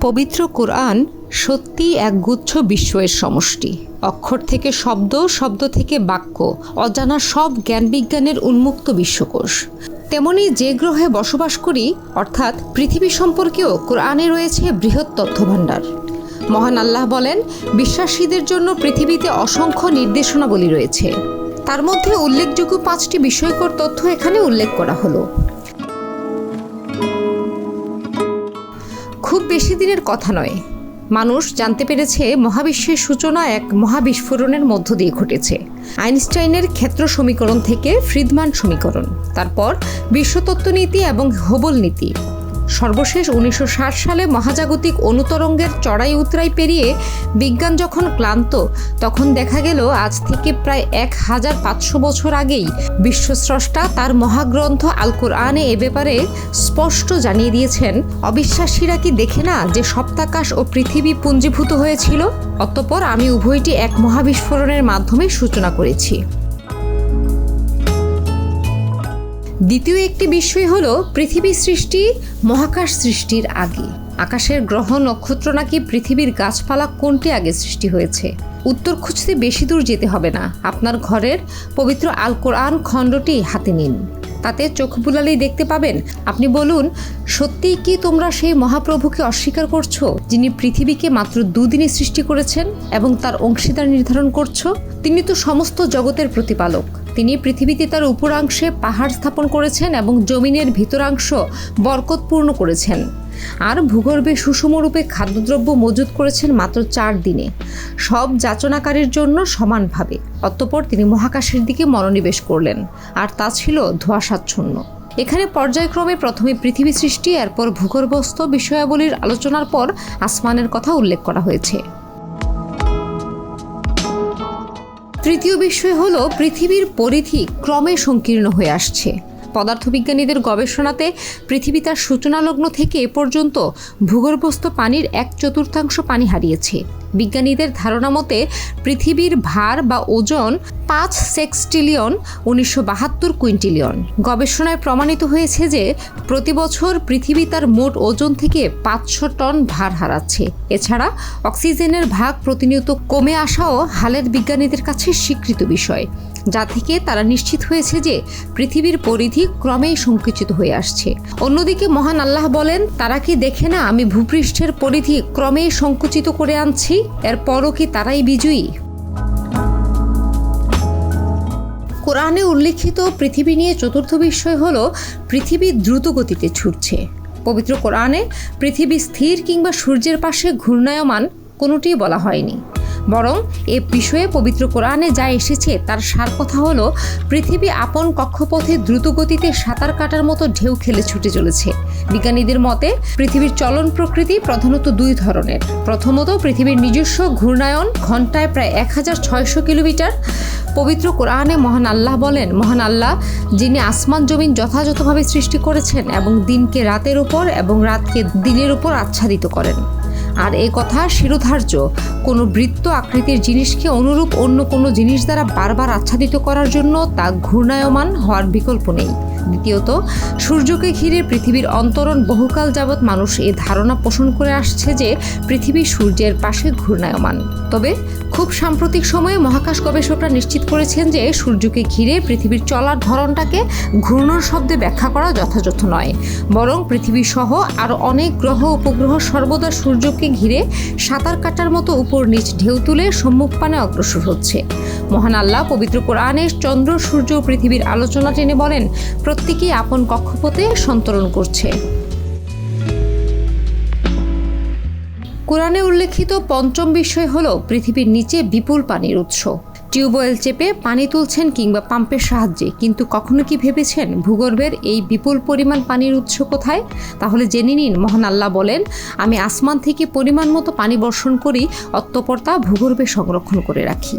পবিত্র কোরআন সত্যি এক গুচ্ছ বিস্ময়ের সমষ্টি। অক্ষর থেকে শব্দ শব্দ থেকে বাক্য, অজানা সব জ্ঞান বিজ্ঞানের উন্মুক্ত বিশ্বকোষ। তেমনি যে গ্রহে বসবাস করি, অর্থাৎ পৃথিবী সম্পর্কেও কোরআনে রয়েছে বৃহৎ তথ্যভাণ্ডার। মহান আল্লাহ বলেন, বিশ্বাসীদের জন্য পৃথিবীতে অসংখ্য নির্দেশনাবলী রয়েছে। তার মধ্যে উল্লেখযোগ্য পাঁচটি বিষয়কর তথ্য এখানে উল্লেখ করা হলো। বেশি দিনের কথা নয়। মানুষ জানতে পেরেছে মহাবিশ্বের সূচনা এক মহাবিস্ফোরণের মধ্য দিয়ে ঘটেছে। আইনস্টাইনের ক্ষেত্র সমীকরণ থেকে ফ্রিদমান সমীকরণ, তারপর বিশ্বতত্ত্ব নীতি এবং হোবল নীতি সর্বশেষ উনিশশো ষাট সালে মহাজাগতিক অনুতরঙ্গের চড়াই উতরাই পেরিয়ে বিজ্ঞান যখন ক্লান্ত, তখন দেখা গেল আজ থেকে প্রায় এক হাজার পাঁচশো বছর আগেই বিশ্বস্রষ্টা তার মহাগ্রন্থ আল কোরআনে এ ব্যাপারে স্পষ্ট জানিয়ে দিয়েছেন, অবিশ্বাসীরা কি দেখে না যে সপ্তাকাশ ও পৃথিবী পুঞ্জীভূত হয়েছিল? অতঃপর আমি উভয়টি এক মহাবিস্ফোরণের মাধ্যমে সূচনা করেছি। দ্বিতীয় একটি বিষয় হল পৃথিবী সৃষ্টি, মহাকাশ সৃষ্টির আগে। আকাশের গ্রহ, নক্ষত্র নাকি পৃথিবীর গাছপালা কোনটি আগে সৃষ্টি হয়েছে? উত্তর খুঁজতে বেশি দূর যেতে হবে না। আপনার ঘরের পবিত্র আল কোরআন খণ্ডটি হাতে নিন। তাতে চোখ বুলালেই দেখতে পাবেন। আপনি বলুন, সত্যিই কি তোমরা সেই মহাপ্রভুকে অস্বীকার করছ, যিনি পৃথিবীকে মাত্র দুদিনে সৃষ্টি করেছেন এবং তার অংশীদার নির্ধারণ করছ? তিনি তো সমস্ত জগতের প্রতিপালক। তিনি পৃথিবীতে তার উপরাংশে পাহাড় স্থাপন করেছেন এবং জমিনের ভিতরাংশ বরকতপূর্ণ করেছেন। আর ভূগর্ভে সুষমরূপে খাদ্যদ্রব্য মজুত করেছেন মাত্র চার দিনে। সব যাচনাকারীর জন্য সমানভাবে। অতঃপর তিনি মহাকাশের দিকে মনোনিবেশ করলেন। আর তা ছিল ধোঁয়াশাচ্ছন্ন। এখানে পর্যায়ক্রমে প্রথমে পৃথিবী সৃষ্টি, এরপর ভূগর্ভস্থ বিষয়াবলীর আলোচনার পর আসমানের কথা উল্লেখ করা হয়েছে। তৃতীয় বিষয় হল পৃথিবীর পরিধি ক্রমে সংকীর্ণ হয়ে আসছে। পদার্থবিজ্ঞানীদের গবেষণাতে পৃথিবী তার সূচনালগ্ন থেকে এ পর্যন্ত ভূগর্ভস্থ পানির এক চতুর্থাংশ পানি হারিয়েছে। বিজ্ঞানীদের ধারণা মতে পৃথিবীর ভার বা ওজন পাঁচ সেক্সটিলিয়ন, উনিশশো বাহাত্তর কুইন্টিলিয়ন। গবেষণায় প্রমাণিত হয়েছে যে প্রতি বছর পৃথিবী তার মোট ওজন থেকে পাঁচশো টন ভার হারাচ্ছে। এছাড়া অক্সিজেনের ভাগ প্রতিনিয়ত কমে আসাও হালের বিজ্ঞানীদের কাছে স্বীকৃত বিষয়। যা থেকে তারা নিশ্চিত হয়েছে যে পৃথিবীর পরিধি ক্রমেই সংকুচিত হয়ে আসছে। অন্যদিকে মহান আল্লাহ বলেন, তারা কি দেখে না আমি ভূপৃষ্ঠের পরিধি ক্রমেই সংকুচিত করে আনছি? এরপরও কি তারাই বিজয়ী? কোরআনে উল্লিখিত পৃথিবী নিয়ে চতুর্থ বিষয় হল, পৃথিবী দ্রুত গতিতে ছুটছে। পবিত্র কোরআনে, পৃথিবী স্থির কিংবা সূর্যের পাশে ঘূর্ণায়মান কোনোটিই বলা হয়নি। বরং এ বিষয়ে পবিত্র কোরআনে যা এসেছে তার সার কথা হলো, পৃথিবী আপন কক্ষপথে দ্রুত গতিতে সাঁতার কাটার মতো ঢেউ খেলে ছুটে চলেছে। বিজ্ঞানীদের মতে, পৃথিবীর চলন প্রকৃতি প্রধানত দুই ধরনের। প্রথমত, পৃথিবীর নিজস্ব ঘূর্ণায়ন ঘন্টায় প্রায় এক হাজার ছয়শো কিলোমিটার। পবিত্র কোরআনে মহান আল্লাহ বলেন, মহান আল্লাহ, যিনি আসমান জমিন যথাযথভাবে সৃষ্টি করেছেন এবং দিনকে রাতের উপর এবং রাতকে দিনের উপর আচ্ছাদিত করেন। আর এ কথা শিরোধার্য। কোনো বৃত্ত আকৃতির জিনিসকে অনুরূপ অন্য কোনো জিনিস দ্বারা বারবার আচ্ছাদিত করার জন্য তা ঘূর্ণায়মান হওয়ার বিকল্প নেই। দ্বিতীয়ত, সূর্যকে ঘিরে পৃথিবীর অন্তরণ বহুকাল যাবৎ মানুষ এ ধারণা পোষণ করে আসছে যে পৃথিবী সূর্যের পাশে ঘূর্ণায়মান। তবে খুব সাম্প্রতিক সময়ে মহাকাশ গবেষকরা নিশ্চিত করেছেন যে সূর্যকে ঘিরে পৃথিবীর চলার ধরনটাকে ঘূর্ণন শব্দে ব্যাখ্যা করা যথাযথ নয়। বরং পৃথিবী সহ আরও অনেক গ্রহ, উপগ্রহ সর্বদা সূর্যকে ঘিরে সাঁতার কাটার মতো উপর নিচ ঢেউ তুলে সম্মুখ পানে অগ্রসর হচ্ছে। মহান আল্লাহ পবিত্র কোরআনে চন্দ্র, সূর্য পৃথিবীর আলোচনা টেনে বলেন প্রত্যেকেই আপন কক্ষপথে সন্তরণ করছে। কোরআনে উল্লেখিত পঞ্চম বিষয় হল পৃথিবীর নিচে বিপুল পানির উৎস। টিউবওয়েল চেপে পানি তুলছেন কিংবা পাম্পের সাহায্যে। কিন্তু কখনো কি ভেবেছেন ভূগর্ভের এই বিপুল পরিমাণ পানির উৎস কোথায়? তাহলে জেনে নিন, মহান আল্লাহ বলেন, আমি আসমান থেকে পরিমাণ মতো পানি বর্ষণ করি অত্যপর তা ভূগর্ভে সংরক্ষণ করে রাখি।